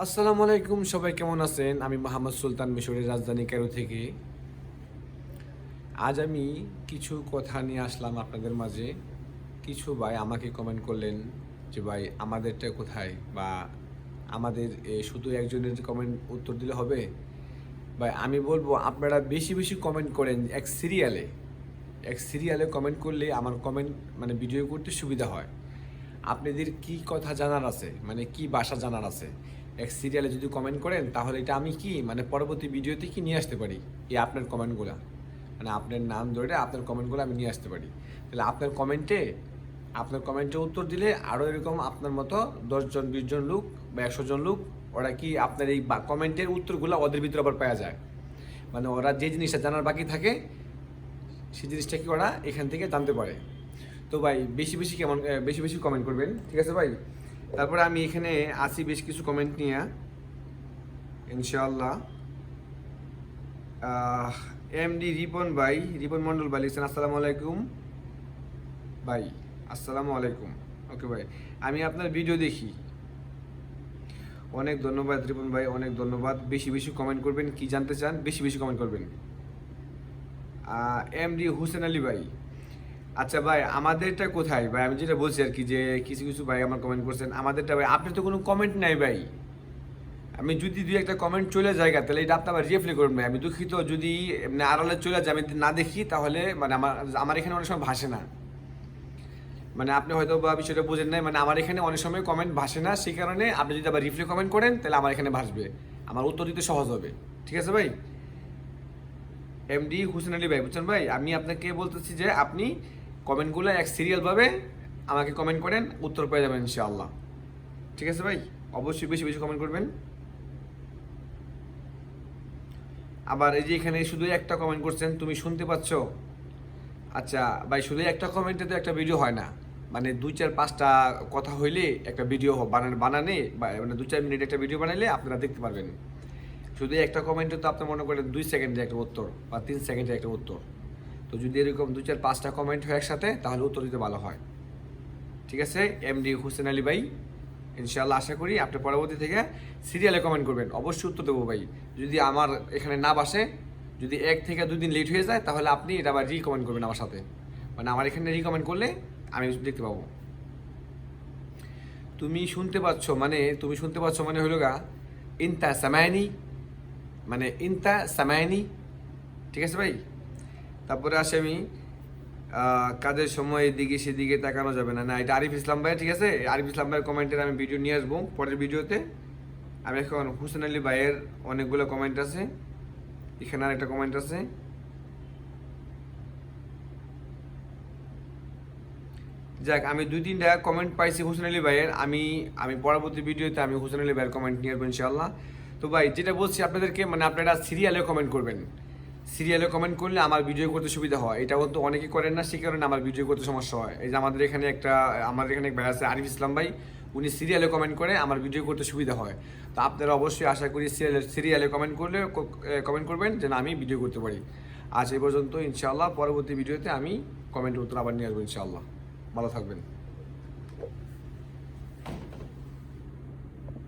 আসসালামু আলাইকুম, সবাই কেমন আছেন? আমি মোহাম্মদ সুলতান মিশরের রাজধানী ক্যারো থেকে। আজ আমি কিছু কথা নিয়ে আসলাম আপনাদের মাঝে। কিছু ভাই আমাকে কমেন্ট করলেন যে, ভাই, আমাদেরটা কোথায়? বা আমাদের শুধু একজনের কমেন্ট উত্তর দিলে হবে? ভাই, আমি বলব, আপনারা বেশি বেশি কমেন্ট করেন এক সিরিয়ালে এক সিরিয়ালে কমেন্ট করলে আমার কমেন্ট মানে ভিডিও করতে সুবিধা হয়। আপনাদের কি কথা জানার আছে? মানে কি ভাষা জানার আছে? এক সিরিয়ালে যদি কমেন্ট করেন, তাহলে এটা আমি কি মানে পরবর্তী ভিডিওতে কি নিয়ে আসতে পারি? এই আপনার কমেন্টগুলো মানে আপনার নাম ধরে আপনার কমেন্টগুলো আমি নিয়ে আসতে পারি। তাহলে আপনার কমেন্টে আপনার কমেন্টে উত্তর দিলে আরও এরকম আপনার মতো দশজন বিশজন লোক বা একশো জন লোক, ওরা কি আপনার এই কমেন্টের উত্তরগুলো ওদের ভিতরে আবার পাওয়া যায়। মানে ওরা যে জিনিসটা জানার বাকি থাকে, সেই জিনিসটা কি ওরা এখান থেকে জানতে পারে। তো ভাই, বেশি বেশি কেমন বেশি বেশি কমেন্ট করবেন, ঠিক আছে ভাই? তারপরে আমি এখানে আসি বেশ কিছু কমেন্ট নিয়ে, ইনশাআল্লাহ। এমডি রিপন ভাই, রিপন মন্ডল ভাই লিখছেন, আসসালামু আলাইকুম। ভাই, আসসালামু আলাইকুম। ওকে ভাই, আমি আপনার ভিডিও দেখি। অনেক ধন্যবাদ রিপন ভাই, অনেক ধন্যবাদ। বেশি বেশি কমেন্ট করবেন, কি জানতে চান, বেশি বেশি কমেন্ট করবেন। এমডি হুসেন আলী ভাই আচ্ছা ভাই, আমাদেরটা কোথায়? ভাই, আমি যেটা বলছি আর কি যে কিছু কিছু ভাই আমার কমেন্ট করছেন, আমাদেরটা ভাই, আপনার তো কোনো কমেন্ট নাই ভাই। আমি যদি দুই একটা কমেন্ট চলে যায় তাহলে এটা আপনি আবার রিপ্লাই করবেন ভাই। আমি দুঃখিত, যদি এমনি আড়ালে চলে যায়, আমি না দেখি, তাহলে মানে আমার আমার এখানে অনেক সময় ভাসে না। মানে আপনি হয়তো বা বিষয়টা বোঝেন নাই মানে আমার এখানে অনেক সময় কমেন্ট ভাসে না, সেই কারণে আপনি যদি আবার রিপ্লাই কমেন্ট করেন, তাহলে আমার এখানে ভাসবে। আমার উত্তর দিতে সহজ হবে। ঠিক আছে ভাই? এমডি হুসেন আলী ভাই, বুঝছেন ভাই? আমি আপনাকে বলতেছি যে আপনি কমেন্টগুলো এক সিরিয়ালভাবে আমাকে কমেন্ট করেন, উত্তর পেয়ে যাবেন ইনশাআল্লাহ। ঠিক আছে ভাই? অবশ্যই বেশি বেশি কমেন্ট করবেন। আবার এই যে এখানে শুধু একটা কমেন্ট করছেন, তুমি শুনতে পাচ্ছ? আচ্ছা ভাই, শুধু একটা কমেন্টে তো একটা ভিডিও হয় না। মানে দুই চার পাঁচটা কথা হইলে একটা ভিডিও বানান বানানে মানে দু চার মিনিট একটা ভিডিও বানাইলে আপনারা দেখতে পারবেন। শুধু একটা কমেন্টে তো আপনি মনে করেন দুই সেকেন্ডের একটা উত্তর বা তিন সেকেন্ডের একটা উত্তর। তো যদি এরকম দু চার পাঁচটা কমেন্ট হয় একসাথে, তাহলে উত্তর দিতে ভালো হয়। ঠিক আছে? এমডি হুসেন আলী ভাই ইনশাল্লাহ আশা করি আপনি পরবর্তী থেকে সিরিয়ালে কমেন্ট করবেন। অবশ্যই উত্তর দেবো ভাই। যদি আমার এখানে না বাসে যদি এক থেকে দুদিন লেট হয়ে যায়, তাহলে আপনি এটা আবার রিকমেন্ড করবেন আমার সাথে। মানে আমার এখানে রিকমেন্ড করলে আমি দেখতে পাবো। তুমি শুনতে পাচ্ছ মানে তুমি শুনতে পাচ্ছ মানে হলো গা, ইনতা সামায়নি মানে ইনতা সামায়নি ঠিক আছে ভাই? তারপরে আসে আমি কাজের সময় এদিকে সেদিকে তাকানো যাবে না। না, এটা আরিফ ইসলাম ভাই, ঠিক আছে? আরিফ ইসলাম ভাইয়ের কমেন্টের আমি ভিডিও নিয়ে আসব পরের ভিডিওতে আমি এখন হুসেন আলী ভাইয়ের অনেকগুলো কমেন্ট আছে। এখানে আর একটা কমেন্ট আছে। যাক, আমি দুই তিনটা কমেন্ট পাইছি হুসেন আলী ভাইয়ের। আমি আমি পরবর্তী ভিডিওতে আমি হুসেন আলী ভাইয়ের কমেন্ট নিয়ে আসব ইনশাল্লাহ তো ভাই, যেটা বলছি আপনাদেরকে মানে আপনারা সিরিয়ালে কমেন্ট করবেন। সিরিয়ালে কমেন্ট করলে আমার ভিডিও করতে সুবিধা হয়। এটা কিন্তু অনেকে করেন না, সে কারণে আমার ভিডিও করতে সমস্যা হয়। এই যে আমাদের এখানে একটা, আমাদের এখানে এক ভাই আছে, আরিফ ইসলাম ভাই, উনি সিরিয়ালে কমেন্ট করে আমার ভিডিও করতে সুবিধা হয়। তো আপনারা অবশ্যই আশা করি সিরিয়ালে সিরিয়ালে কমেন্ট করলে কমেন্ট করবেন যেন আমি ভিডিও করতে পারি। আজ এই পর্যন্ত, ইনশাআল্লাহ, পরবর্তী ভিডিওতে আমি কমেন্ট উত্তর আবার নিয়ে আসব, ইনশাআল্লাহ। ভালো থাকবেন।